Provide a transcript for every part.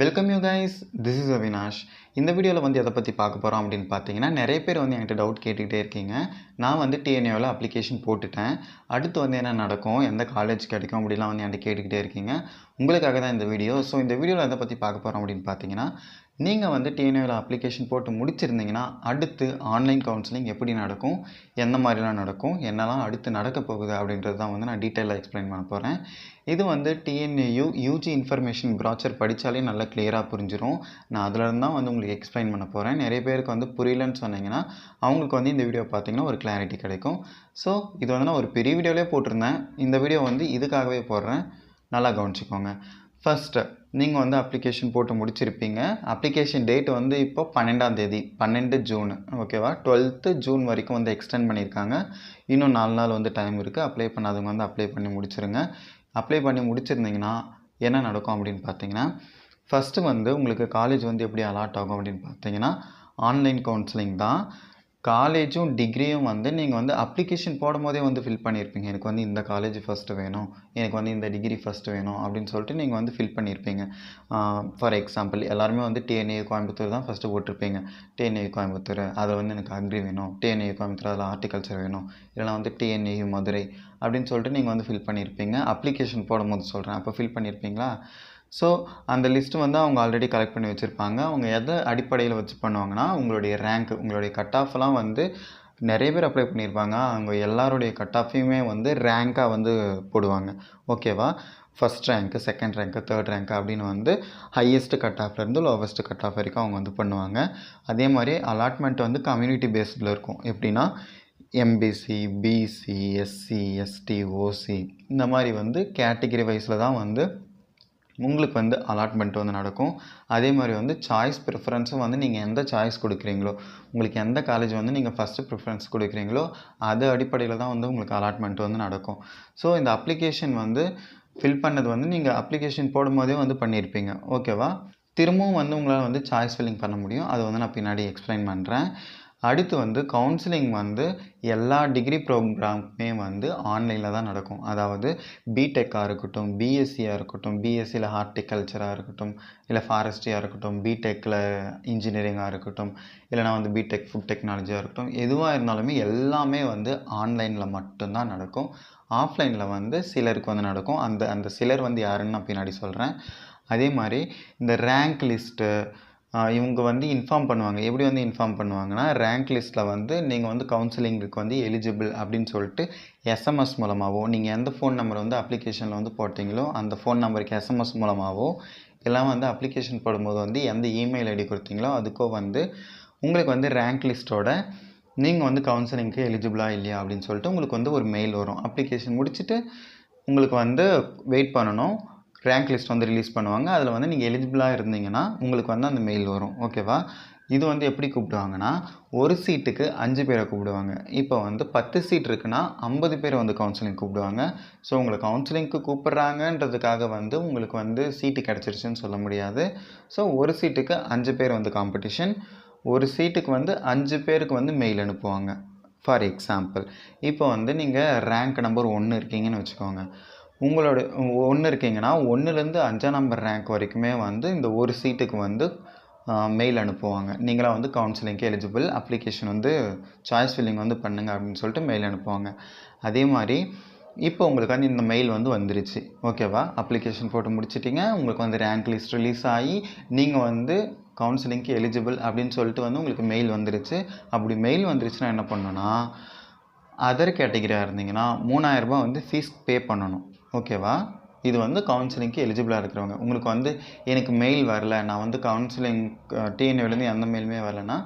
Welcome you guys this is Avinash இந்த வீடியோவில் வந்து எதை பற்றி பார்க்க போகிறோம் அப்படின்னு பார்த்தீங்கன்னா நிறைய பேர் வந்து என்கிட்ட டவுட் கேட்டுக்கிட்டே இருக்கீங்க. நான் வந்து டிஎன்ஏவில் அப்ளிகேஷன் போட்டுட்டேன். அடுத்து வந்து என்ன நடக்கும்? எந்த காலேஜ் கிடைக்கும்? அப்படிலாம் வந்து என்கிட்ட கேட்டுக்கிட்டே இருக்கீங்க. உங்களுக்காக தான் இந்த வீடியோ ஸோ இந்த வீடியோவில் எதை பற்றி பார்க்க போகிறோம் அப்படின்னு பார்த்தீங்கன்னா நீங்கள் வந்து டிஎன்ஏவில் அப்ளிகேஷன் போட்டு முடிச்சிருந்தீங்கன்னா அடுத்து ஆன்லைன் கவுன்சிலிங் எப்படி நடக்கும்? எந்த மாதிரிலாம் நடக்கும்? என்னெல்லாம் அடுத்து நடக்க போகுது? அப்படின்றது தான் வந்து நான் டீட்டெயிலாக எக்ஸ்பிளைன் பண்ண போகிறேன் இது வந்து டிஎன்ஏயு யூஜி இன்ஃபர்மேஷன் ப்ராச்சர் படித்தாலே நல்லா கிளியராக புரிஞ்சிடும் நான் அதில் தான் வந்து உங்களுக்கு எக்ஸ்பிளைன் பண்ண போகிறேன் நிறைய பேருக்கு வந்து புரியலன்னு சொன்னீங்கன்னா அவங்களுக்கு வந்து இந்த வீடியோ பார்த்தீங்கன்னா ஒரு கிளாரிட்டி கிடைக்கும். ஸோ இது வந்து நான் ஒரு பெரிய வீடியோவிலே போட்டிருந்தேன். இந்த வீடியோ வந்து இதுக்காகவே போடுறேன். நல்லா கவனிச்சிக்கோங்க. ஃபஸ்ட்டு நீங்கள் வந்து அப்ளிகேஷன் போட்டு முடிச்சிருப்பீங்க. அப்ளிகேஷன் டேட் வந்து இப்போ பன்னெண்டாம் தேதி பன்னெண்டு ஜூன். ஓகேவா டுவெல்த்து ஜூன் வரைக்கும் வந்து எக்ஸ்டெண்ட் பண்ணியிருக்காங்க. இன்னும் நாலு நாள் வந்து டைம் இருக்குது அப்ளை பண்ணாதவங்க வந்து அப்ளை பண்ணி முடிச்சிருங்க. அப்ளை பண்ணி முடிச்சிருந்தீங்கன்னா என்ன நடக்கும் அப்படின்னு பார்த்தீங்கன்னா ஃபஸ்ட்டு வந்து உங்களுக்கு காலேஜ் வந்து எப்படி அலாட் ஆகும் அப்படின்னு பார்த்தீங்கன்னா ஆன்லைன் கவுன்சிலிங் தான். காலேஜும் டிகிரியும் வந்து நீங்கள் வந்து அப்ளிகேஷன் போடும் போதே வந்து ஃபில் பண்ணியிருப்பீங்க. எனக்கு வந்து இந்த காலேஜ் ஃபஸ்ட்டு வேணும். எனக்கு வந்து இந்த டிகிரி ஃபஸ்ட்டு வேணும் அப்படின்னு சொல்லிட்டு நீங்கள் வந்து ஃபில் பண்ணியிருப்பீங்க. ஃபார் எக்ஸாம்பிள் எல்லாருமே வந்து டிஎன்ஏ கோயம்புத்தூர் தான் ஃபஸ்ட்டு போட்டிருப்பீங்க. டிஎன்ஏ கோயம்புத்தூர் அதில் வந்து எனக்கு அக்ரி வேணும். டிஎன்ஏ கோயம்புத்தூர் அதில் ஆர்டிகல்ச்சர் வேணும். இல்லைனா வந்து டிஎன்ஏ மதுரை அப்படின்னு சொல்லிட்டு நீங்கள் வந்து ஃபில் பண்ணியிருப்பீங்க. அப்ளிகேஷன் போடும்போது சொல்கிறேன் அப்போ ஃபில் பண்ணியிருப்பீங்களா? ஸோ அந்த லிஸ்ட்டு வந்து அவங்க ஆல்ரெடி கலெக்ட் பண்ணி வச்சுருப்பாங்க. அவங்க எதை அடிப்படையில் வச்சு பண்ணுவாங்கன்னா உங்களுடைய ரேங்க் உங்களுடைய கட் ஆஃப்லாம் வந்து நிறைய பேர் அப்ளை பண்ணியிருப்பாங்க. அவங்க எல்லாருடைய கட் ஆஃபையுமே வந்து ரேங்காக வந்து போடுவாங்க. ஓகேவா ஃபஸ்ட் ரேங்க்கு செகண்ட் ரேங்க்கு தேர்ட் ரேங்க் அப்படின்னு வந்து ஹையஸ்ட் கட் ஆஃப்லேருந்து லோவஸ்ட் கட் ஆஃப் வரைக்கும் அவங்க வந்து பண்ணுவாங்க. அதே மாதிரி அலாட்மெண்ட் வந்து கம்யூனிட்டி பேஸ்டில் இருக்கும். எப்படின்னா MBC BC SC ST OC இந்த மாதிரி வந்து கேட்டகிரி வைஸில் தான் வந்து உங்களுக்கு வந்து அலாட்மெண்ட் வந்து நடக்கும். அதே மாதிரி வந்து சாய்ஸ் ப்ரிஃபரன்ஸும் வந்து நீங்கள் எந்த சாய்ஸ் கொடுக்குறீங்களோ உங்களுக்கு எந்த காலேஜ் வந்து நீங்கள் ஃபஸ்ட்டு ப்ரிஃபரன்ஸ் கொடுக்குறீங்களோ அது அடிப்படையில் தான் வந்து உங்களுக்கு அலாட்மெண்ட் வந்து நடக்கும். ஸோ இந்த அப்ளிகேஷன் வந்து ஃபில் பண்ணது வந்து நீங்கள் அப்ளிகேஷன் போடும்போதே வந்து பண்ணியிருப்பீங்க. ஓகேவா திரும்பவும் வந்து உங்களால் வந்து சாய்ஸ் ஃபில்லிங் பண்ண முடியும். அது வந்து நான் பின்னாடி எக்ஸ்பிளைன் பண்ணுறேன் அடுத்து வந்து கவுன்சிலிங் வந்து எல்லா டிகிரி ப்ரோக்ராமுமே வந்து ஆன்லைனில் தான் நடக்கும். அதாவது பிடெக்காக இருக்கட்டும் பிஎஸ்சியாக இருக்கட்டும் பிஎஸ்சியில் ஹார்டிகல்ச்சராக இருக்கட்டும் இல்லை ஃபாரஸ்ட்ரியாக இருக்கட்டும் பிடெக்கில் இன்ஜினியரிங்காக இருக்கட்டும் இல்லைனா வந்து பிடெக் ஃபுட் டெக்னாலஜியாக இருக்கட்டும் எதுவாக இருந்தாலுமே எல்லாமே வந்து ஆன்லைனில் மட்டும்தான் நடக்கும். ஆஃப்லைனில் வந்து சிலருக்கு வந்து நடக்கும். அந்த அந்த சிலர் வந்து யாருன்னு நான் பின்னாடி சொல்கிறேன் அதே மாதிரி இந்த ரேங்க் லிஸ்ட்டு இவங்க வந்து இன்ஃபார்ம் பண்ணுவாங்க. எப்படி வந்து இன்ஃபார்ம் பண்ணுவாங்கன்னா ரேங்க் லிஸ்ட்டில் வந்து நீங்கள் வந்து கவுன்சிலிங்குக்கு வந்து எலிஜிபிள் அப்படின்னு சொல்லிட்டு எஸ்எம்எஸ் மூலமாகவோ நீங்கள் எந்த ஃபோன் நம்பர் வந்து அப்ளிகேஷனில் வந்து போட்டிங்களோ அந்த ஃபோன் நம்பருக்கு எஸ்எம்எஸ் மூலமாகவோ எல்லாம் வந்து அப்ளிகேஷன் போடும்போது வந்து எந்த இமெயில் ஐடி கொடுத்தீங்களோ அதுக்கோ வந்து உங்களுக்கு வந்து ரேங்க் லிஸ்ட்டோட நீங்கள் வந்து கவுன்சிலிங்க்கு எலிஜிபிளாக இல்லையா அப்படின்னு சொல்லிட்டு உங்களுக்கு வந்து ஒரு மெயில் வரும். அப்ளிகேஷன் முடிச்சுட்டு உங்களுக்கு வந்து வெயிட் பண்ணணும். ரேங்க் லிஸ்ட் வந்து ரிலீஸ் பண்ணுவாங்க. அதில் வந்து நீங்கள் எலிஜிபிளாக இருந்தீங்கன்னா உங்களுக்கு வந்து அந்த மெயில் வரும். ஓகேவா இது வந்து எப்படி கூப்பிடுவாங்கன்னா ஒரு சீட்டுக்கு அஞ்சு பேரை கூப்பிடுவாங்க. இப்போ வந்து பத்து சீட் இருக்குன்னா ஐம்பது பேரை வந்து கவுன்சிலிங் கூப்பிடுவாங்க. ஸோ உங்களை கவுன்சிலிங்க்கு கூப்பிட்றாங்கன்றதுக்காக வந்து உங்களுக்கு வந்து சீட்டு கிடச்சிருச்சுன்னு சொல்ல முடியாது. ஸோ ஒரு சீட்டுக்கு அஞ்சு பேர் வந்து காம்படிஷன் ஒரு சீட்டுக்கு வந்து அஞ்சு பேருக்கு வந்து மெயில் அனுப்புவாங்க. ஃபார் எக்ஸாம்பிள் இப்போ வந்து நீங்கள் ரேங்க் நம்பர் ஒன்று இருக்கீங்கன்னு வச்சுக்கோங்க. உங்களோட ஒன்று இருக்கீங்கன்னா ஒன்றுலேருந்து அஞ்சாம் நம்பர் ரேங்க் வரைக்குமே வந்து இந்த ஒரு சீட்டுக்கு வந்து மெயில் அனுப்புவாங்க. நீங்களாக வந்து கவுன்சிலிங்க்கு எலிஜிபிள் அப்ளிகேஷன் வந்து சாய்ஸ் ஃபில்லிங் வந்து பண்ணுங்க அப்படின்னு சொல்லிட்டு மெயில் அனுப்புவாங்க. அதே மாதிரி இப்போ உங்களுக்கு வந்து இந்த மெயில் வந்து வந்துருச்சு. ஓகேவா அப்ளிகேஷன் போட்டு முடிச்சிட்டிங்க உங்களுக்கு வந்து ரேங்க் லிஸ்ட் ரிலீஸ் ஆகி நீங்கள் வந்து கவுன்சிலிங்க்கு எலிஜிபிள் அப்படின்னு சொல்லிட்டு வந்து உங்களுக்கு மெயில் வந்துருச்சு. அப்படி மெயில் வந்துருச்சுன்னா என்ன பண்ணணும்னா அதர் கேட்டகிரியாக இருந்தீங்கன்னா மூணாயிரரூபா வந்து ஃபீஸ் பே பண்ணணும். ஓகேவா? இது வந்து கவுன்சிலிங்க்கு எலிஜிபிளாக இருக்கிறவங்க. உங்களுக்கு வந்து எனக்கு மெயில் வரல நான் வந்து கவுன்சிலிங் டிஎன்ஏலேருந்து எந்த மெயிலுமே வரலன்னா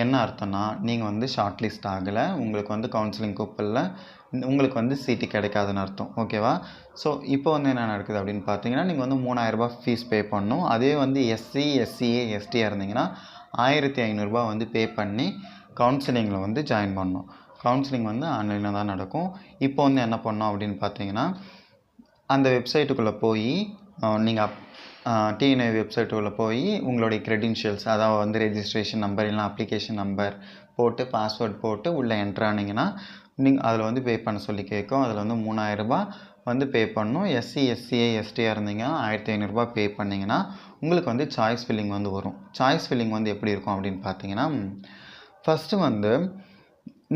என்ன அர்த்தம்னா நீங்கள் வந்து ஷார்ட் லிஸ்ட் ஆகலை உங்களுக்கு வந்து கவுன்சிலிங் கூப்பிடல உங்களுக்கு வந்து சீட்டு கிடைக்காதுன்னு அர்த்தம். ஓகேவா? ஸோ இப்போ வந்து என்ன நடக்குது அப்படின்னு பார்த்தீங்கன்னா நீங்கள் வந்து மூணாயிரரூபா ஃபீஸ் பே பண்ணணும். அதே வந்து எஸ்சி எஸ்சிஏ எஸ்டியாக இருந்தீங்கன்னா ஆயிரத்தி ஐநூறுரூபா வந்து பே பண்ணி கவுன்சிலிங்கில் வந்து ஜாயின் பண்ணணும். கவுன்சிலிங் வந்து ஆன்லைனில் தான் நடக்கும். இப்போ வந்து என்ன பண்ணோம் அப்படின்னு பார்த்தீங்கன்னா அந்த வெப்சைட்டுக்குள்ளே போய் நீங்கள் அப் டிஎன்ஐ வெப்சைட்டுக்குள்ளே போய் உங்களுடைய க்ரெடென்ஷியல்ஸ் அதாவது வந்து ரெஜிஸ்ட்ரேஷன் நம்பர் இல்லைனா அப்ளிகேஷன் நம்பர் போட்டு பாஸ்வேர்ட் போட்டு உள்ளே என்ட்ரானிங்கன்னா நீங்கள் அதில் வந்து பே பண்ண சொல்லி கேட்கும். அதில் வந்து மூணாயிரரூபா வந்து பே பண்ணணும். எஸ்சி எஸ்சிஏ எஸ்டியாக இருந்தீங்கன்னா ஆயிரத்தி ஐநூறுரூபா பே பண்ணிங்கன்னா உங்களுக்கு வந்து சாய்ஸ் ஃபில்லிங் வந்து வரும். சாய்ஸ் ஃபில்லிங் வந்து எப்படி இருக்கும் அப்படின்னு பார்த்தீங்கன்னா ஃபஸ்ட்டு வந்து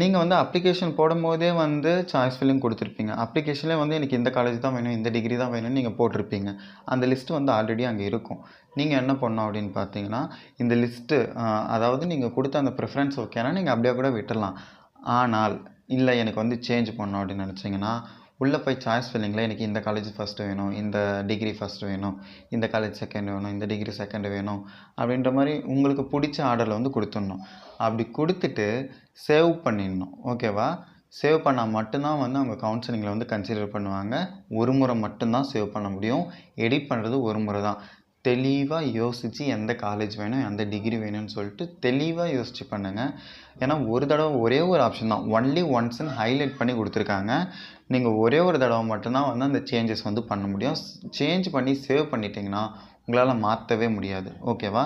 நீங்கள் வந்து அப்ளிகேஷன் போடும்போதே வந்து சாய்ஸ் ஃபில்லிங் கொடுத்துருப்பீங்க. அப்ளிகேஷன்லேயே வந்து எனக்கு இந்த காலேஜ் தான் வேணும் இந்த டிகிரி தான் வேணும்னு நீங்கள் போட்டிருப்பீங்க. அந்த லிஸ்ட்டு வந்து ஆல்ரெடி அங்கே இருக்கும். நீங்கள் என்ன பண்ணோம் அப்படின்னு பார்த்தீங்கன்னா இந்த லிஸ்ட்டு அதாவது நீங்கள் கொடுத்த அந்த ப்ரிஃபரன்ஸ் ஓகேனா நீங்கள் அப்படியே கூட விட்டுடலாம். ஆனால் இல்லை எனக்கு வந்து சேஞ்ச் பண்ணணும் அப்படின்னு நினச்சிங்கன்னா உள்ளே போய் சாய்ஸ் ஃபில்லிங்கில் எனக்கு இந்த காலேஜ் ஃபஸ்ட்டு வேணும் இந்த டிகிரி ஃபஸ்ட்டு வேணும் இந்த காலேஜ் செகண்ட் வேணும் இந்த டிகிரி செகண்ட் வேணும் அப்படின்ற மாதிரி உங்களுக்கு பிடிச்ச ஆர்டரில் வந்து கொடுத்துடணும். அப்படி கொடுத்துட்டு சேவ் பண்ணிடணும் ஓகேவா சேவ் பண்ணால் மட்டும்தான் வந்து அவங்க கவுன்சிலிங்கில் வந்து கன்சிடர் பண்ணுவாங்க. ஒரு முறை மட்டும்தான் சேவ் பண்ண முடியும். எடிட் பண்ணுறது ஒரு முறை தான். தெளிவாக யோசித்து எந்த காலேஜ் வேணும் எந்த டிகிரி வேணும்னு சொல்லிட்டு தெளிவாக யோசித்து பண்ணுங்கள் ஏன்னா ஒரு தடவை ஒரே ஒரு ஆப்ஷன் தான். ஒன்லி ஒன்ஸ்ன்னு ஹைலைட் பண்ணி கொடுத்துருக்காங்க. நீங்கள் ஒரே ஒரு தடவை மட்டும்தான் வந்து அந்த சேஞ்சஸ் வந்து பண்ண முடியும். சேஞ்ச் பண்ணி சேவ் பண்ணிட்டீங்கன்னா உங்களால் மாற்றவே முடியாது. ஓகேவா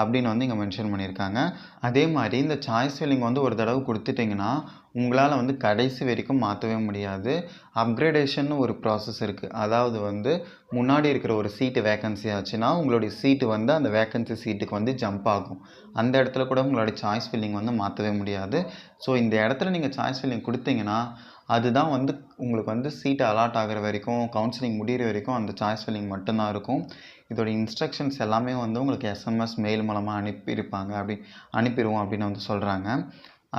அப்படின்னு வந்து இங்கே மென்ஷன் பண்ணியிருக்காங்க. அதே மாதிரி இந்த சாய்ஸ் ஃபில்லிங் வந்து ஒரு தடவை கொடுத்துட்டிங்கன்னா உங்களால் வந்து கடைசி வரைக்கும் மாற்றவே முடியாது. அப்கிரேடேஷன் ஒரு ப்ராசஸ் இருக்குது அதாவது வந்து முன்னாடி இருக்கிற ஒரு சீட்டு வேக்கன்சி ஆச்சுன்னா உங்களுடைய சீட்டு வந்து அந்த வேக்கன்சி சீட்டுக்கு வந்து ஜம்ப் ஆகும். அந்த இடத்துல கூட உங்களுடைய சாய்ஸ் ஃபில்லிங் வந்து மாற்றவே முடியாது. ஸோ இந்த இடத்துல நீங்கள் சாய்ஸ் ஃபில்லிங் கொடுத்தீங்கன்னா அதுதான் வந்து உங்களுக்கு வந்து சீட்டை அலாட் ஆகிற வரைக்கும் கவுன்சிலிங் முடிகிற வரைக்கும் அந்த சாய்ஸ் ஃபில்லிங் மட்டும்தான் இருக்கும். இதோட இன்ஸ்ட்ரக்ஷன்ஸ் எல்லாமே வந்து உங்களுக்கு எஸ்எம்எஸ் மெயில் மூலமாக அனுப்பியிருப்பாங்க. அப்படி அனுப்பிடுவோம் அப்படின்னு வந்து சொல்கிறாங்க